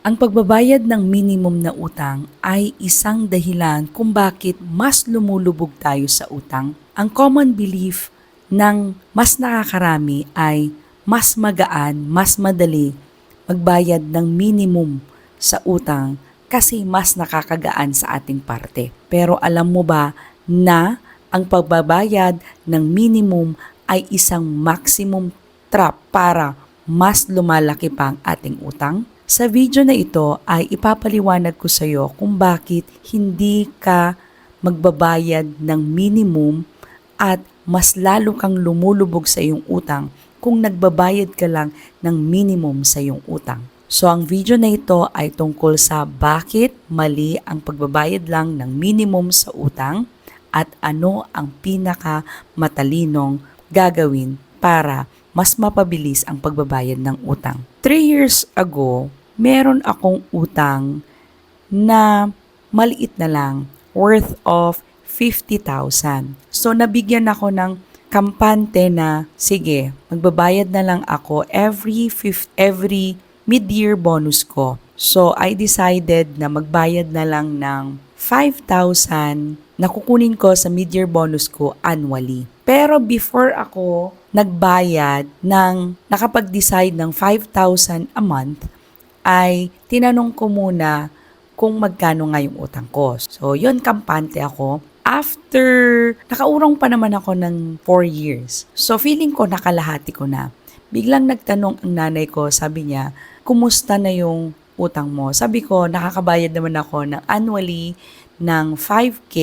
Ang pagbabayad ng minimum na utang ay isang dahilan kung bakit mas lumulubog tayo sa utang. Ang common belief ng mas nakakarami ay mas magaan, mas madali magbayad ng minimum sa utang kasi mas nakakagaan sa ating parte. Pero alam mo ba na ang pagbabayad ng minimum ay isang maximum trap para mas lumalaki pa ang ating utang? Sa video na ito ay ipapaliwanag ko sa iyo kung bakit hindi ka magbabayad ng minimum at mas lalo kang lumulubog sa iyong utang kung nagbabayad ka lang ng minimum sa iyong utang. So ang video na ito ay tungkol sa bakit mali ang pagbabayad lang ng minimum sa utang at ano ang pinaka matalinong gagawin para mas mapabilis ang pagbabayad ng utang. Three years ago, meron akong utang na maliit na lang, worth of 50,000. So nabigyan ako ng kampante na, sige, magbabayad na lang ako every fifth, every mid-year bonus ko. So I decided na magbayad na lang ng 5,000 na kukunin ko sa mid-year bonus ko annually. Pero before ako nagbayad ng nakapag-decide ng 5,000 a month, ay tinanong ko muna kung magkano nga yung utang ko. So, yun, kampante ako. After, nakaurong pa naman ako ng 4 years. So, feeling ko nakalahati ko na. Biglang nagtanong ang nanay ko, sabi niya, kumusta na yung utang mo? Sabi ko, nakakabayad naman ako ng annually ng 5K.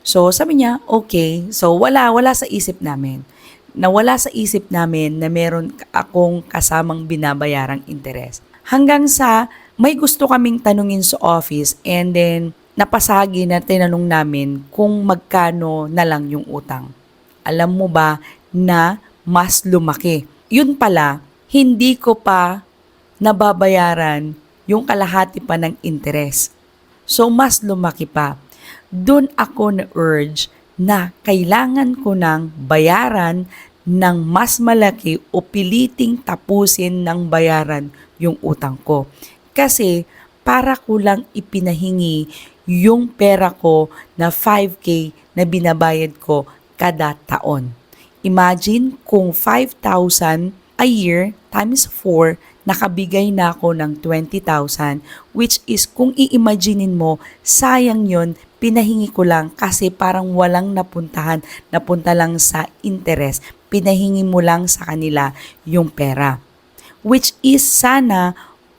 So, sabi niya, okay. So, wala, wala sa isip namin. Nawala sa isip namin na meron akong kasamang binabayarang interest. Hanggang sa may gusto kaming tanungin sa office and then napasagi na tinanong namin kung magkano na lang yung utang. Alam mo ba na mas lumaki? Yun pala, hindi ko pa nababayaran yung kalahati pa ng interest. So, mas lumaki pa. Doon ako na-urge na kailangan ko nang bayaran ng mas malaki o piliting tapusin ng bayaran yung utang ko. Kasi para ko lang ipinahingi yung pera ko na 5K na binabayad ko kada taon. Imagine kung 5,000 a year times 4, nakabigay na ako ng 20,000 which is kung iimaginin mo, sayang yon pinahingi ko lang kasi parang walang napuntahan, napunta lang sa interest. Pinahingi mo lang sa kanila yung pera. Which is sana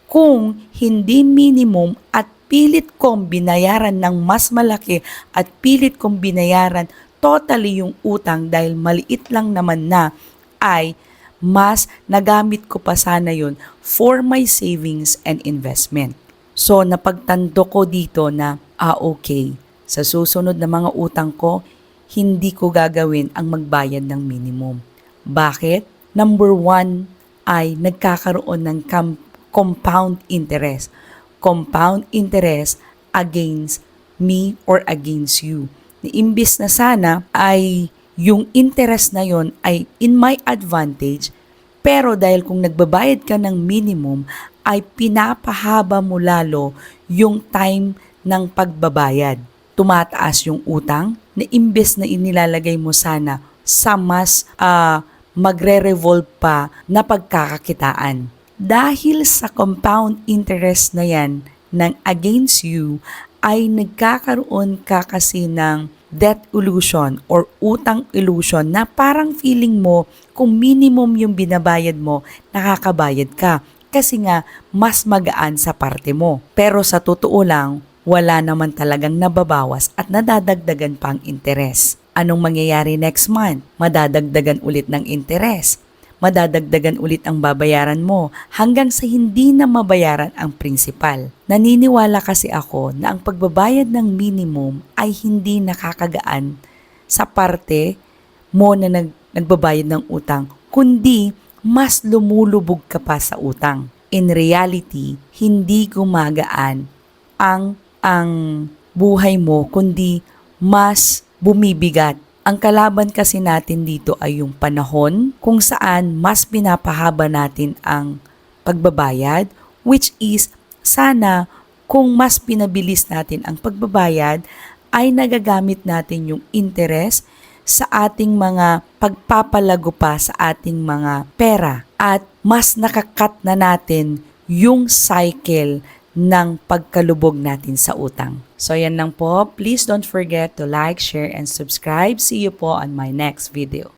kung hindi minimum at pilit kong binayaran ng mas malaki at pilit kong binayaran totally yung utang dahil maliit lang naman na ay mas nagamit ko pa sana yun for my savings and investment. So, napagtando ko dito na, ah okay, sa susunod na mga utang ko, hindi ko gagawin ang magbayad ng minimum. Bakit? Number one ay nagkakaroon ng com- compound interest. Compound interest against me or against you. Na imbis na sana ay yung interest na yon ay in my advantage, pero dahil kung nagbabayad ka ng minimum, ay pinapahaba mo lalo yung time ng pagbabayad. Tumataas yung utang na imbes na inilalagay mo sana sa mas ah, magre-revolve pa na pagkakakitaan. Dahil sa compound interest na yan ng against you, ay nagkakaroon ka kasi ng debt illusion or utang illusion na parang feeling mo kung minimum yung binabayad mo, nakakabayad ka. Kasi nga, mas magaan sa parte mo. Pero sa totoo lang, wala naman talagang nababawas at nadadagdagan pang interes. Anong mangyayari next month? Madadagdagan ulit ng interes. Madadagdagan ulit ang babayaran mo hanggang sa hindi na mabayaran ang prinsipal. Naniniwala kasi ako na ang pagbabayad ng minimum ay hindi nakakagaan sa parte mo na nag, nagbabayad ng utang, kundi mas lumulubog ka pa sa utang. In reality, hindi gumagaan ang ang buhay mo kundi mas bumibigat. Ang kalaban kasi natin dito ay yung panahon kung saan mas pinapahaba natin ang pagbabayad which is sana kung mas pinabilis natin ang pagbabayad, ay nagagamit natin yung interest sa ating mga pagpapalago pa sa ating mga pera at mas nakakat na natin yung cycle ng pagkalubog natin sa utang. So yan lang po. Please don't forget to like, share, and subscribe. See you po on my next video.